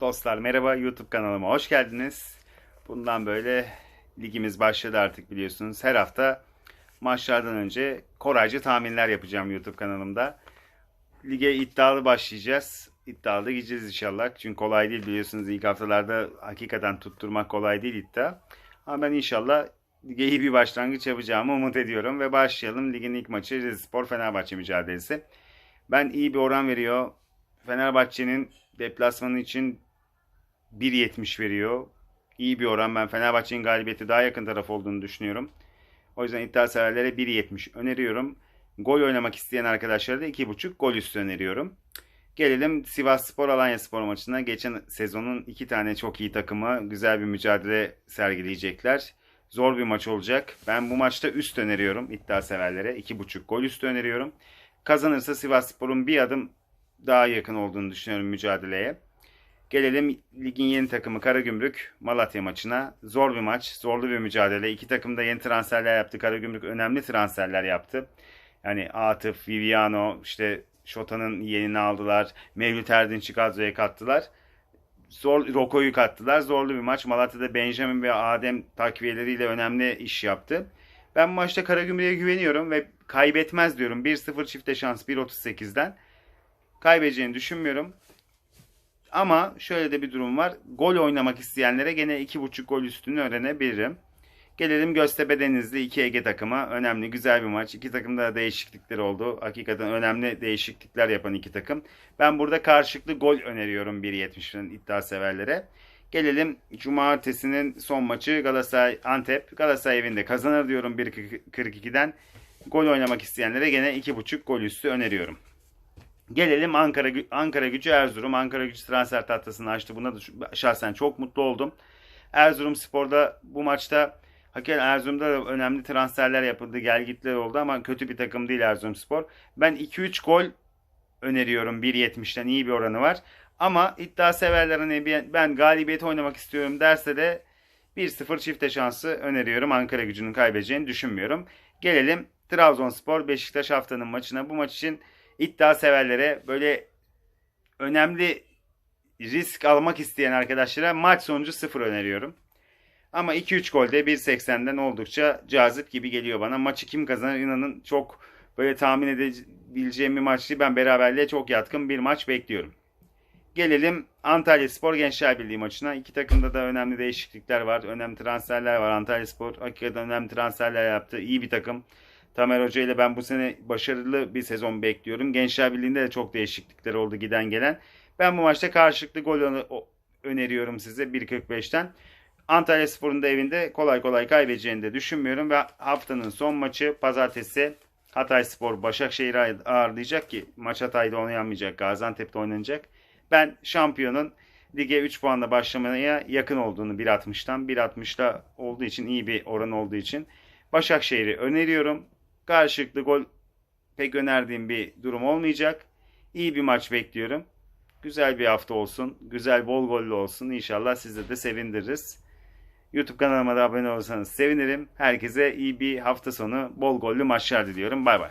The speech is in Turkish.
Dostlar merhaba YouTube kanalıma hoş geldiniz. Bundan böyle ligimiz başladı artık biliyorsunuz. Her hafta maçlardan önce koraycı tahminler yapacağım YouTube kanalımda. Lige iddialı başlayacağız. İddialı gideceğiz inşallah. Çünkü kolay değil biliyorsunuz ilk haftalarda hakikaten tutturmak kolay değil iddia. Ama ben inşallah lige iyi bir başlangıç yapacağımı umut ediyorum. Ve başlayalım. Ligin ilk maçı Rizespor Fenerbahçe mücadelesi. Ben iyi bir oran veriyor. Fenerbahçe'nin deplasmanı için 1.70 veriyor. İyi bir oran. Ben Fenerbahçe'nin galibiyeti daha yakın taraf olduğunu düşünüyorum. O yüzden iddia severlere 1.70 öneriyorum. Gol oynamak isteyen arkadaşlara da 2.5 gol üstü öneriyorum. Gelelim Sivas Spor Alanya Spor maçına. Geçen sezonun iki tane çok iyi takımı güzel bir mücadele sergileyecekler. Zor bir maç olacak. Ben bu maçta üst öneriyorum iddia severlere. 2.5 gol üstü öneriyorum. Kazanırsa Sivas Spor'un bir adım daha yakın olduğunu düşünüyorum mücadeleye. Gelelim ligin yeni takımı Karagümrük Malatya maçına. Zor bir maç, zorlu bir mücadele. İki takım da yeni transferler yaptı. Karagümrük önemli transferler yaptı. Yani Atıf, Viviano, işte Şota'nın yenini aldılar. Mevlüt Erdinç'i kadroya kattılar. Zor, Roko'yu kattılar. Zorlu bir maç. Malatya'da Benjamin ve Adem takviyeleriyle önemli iş yaptı. Ben maçta Karagümrük'e güveniyorum ve kaybetmez diyorum. 1-0 çifte şans 1.38'den. Kaybedeceğini düşünmüyorum. Ama şöyle de bir durum var. Gol oynamak isteyenlere gene 2.5 gol üstünü öğrenebilirim. Gelelim Göztepe Denizli 2 Ege takımı. Önemli, güzel bir maç. İki takımda da değişiklikler oldu. Hakikaten önemli değişiklikler yapan iki takım. Ben burada karşılıklı gol öneriyorum 1.70'in iddia severlere. Gelelim Cumartesi'nin son maçı Galatasaray Antep. Galatasaray evinde kazanır diyorum 1.42'den. Gol oynamak isteyenlere gene 2.5 gol üstü öneriyorum. Gelelim Ankara Ankara Gücü Erzurum. Ankara Gücü transfer tahtasını açtı. Buna da şahsen çok mutlu oldum. Erzurum Spor'da bu maçta hakikaten Erzurum'da da önemli transferler yapıldı. Gelgitler oldu ama kötü bir takım değil Erzurum Spor. Ben 2-3 gol öneriyorum 1.70'ten iyi bir oranı var. Ama iddia severler hani ben galibiyeti oynamak istiyorum derse de 1-0 çifte şansı öneriyorum. Ankara gücünün kaybedeceğini düşünmüyorum. Gelelim Trabzonspor Beşiktaş haftanın maçına. Bu maç için iddia severlere böyle önemli risk almak isteyen arkadaşlara maç sonucu 0 öneriyorum. Ama 2-3 golde 1.80'den oldukça cazip gibi geliyor bana. Maçı kim kazanır inanın çok böyle tahmin edebileceğim bir maç değil. Ben beraberliğe çok yatkın bir maç bekliyorum. Gelelim Antalya Spor Gençler Birliği maçına. İki takımda da önemli değişiklikler var. Önemli transferler var. Antalya Spor hakikaten önemli transferler yaptı. İyi bir takım. Tamer Hoca ile ben bu sene başarılı bir sezon bekliyorum. Gençler Birliği'nde de çok değişiklikler oldu giden gelen. Ben bu maçta karşılıklı gol öneriyorum size 1.45'ten. Antalya Spor'un da evinde kolay kolay kaybedeceğini de düşünmüyorum. Ve haftanın son maçı pazartesi Hatay Spor Başakşehir'i ağırlayacak ki maç Hatay'da oynanmayacak. Gaziantep'te oynanacak. Ben şampiyonun lige 3 puanla başlamaya yakın olduğunu 1.60'tan 1.60'da olduğu için iyi bir oran olduğu için Başakşehir'i öneriyorum. Karşılıklı gol pek önerdiğim bir durum olmayacak. İyi bir maç bekliyorum. Güzel bir hafta olsun. Güzel bol gollü olsun. İnşallah sizi de sevindiririz. YouTube kanalıma da abone olursanız sevinirim. Herkese iyi bir hafta sonu bol gollü maçlar diliyorum. Bay bay.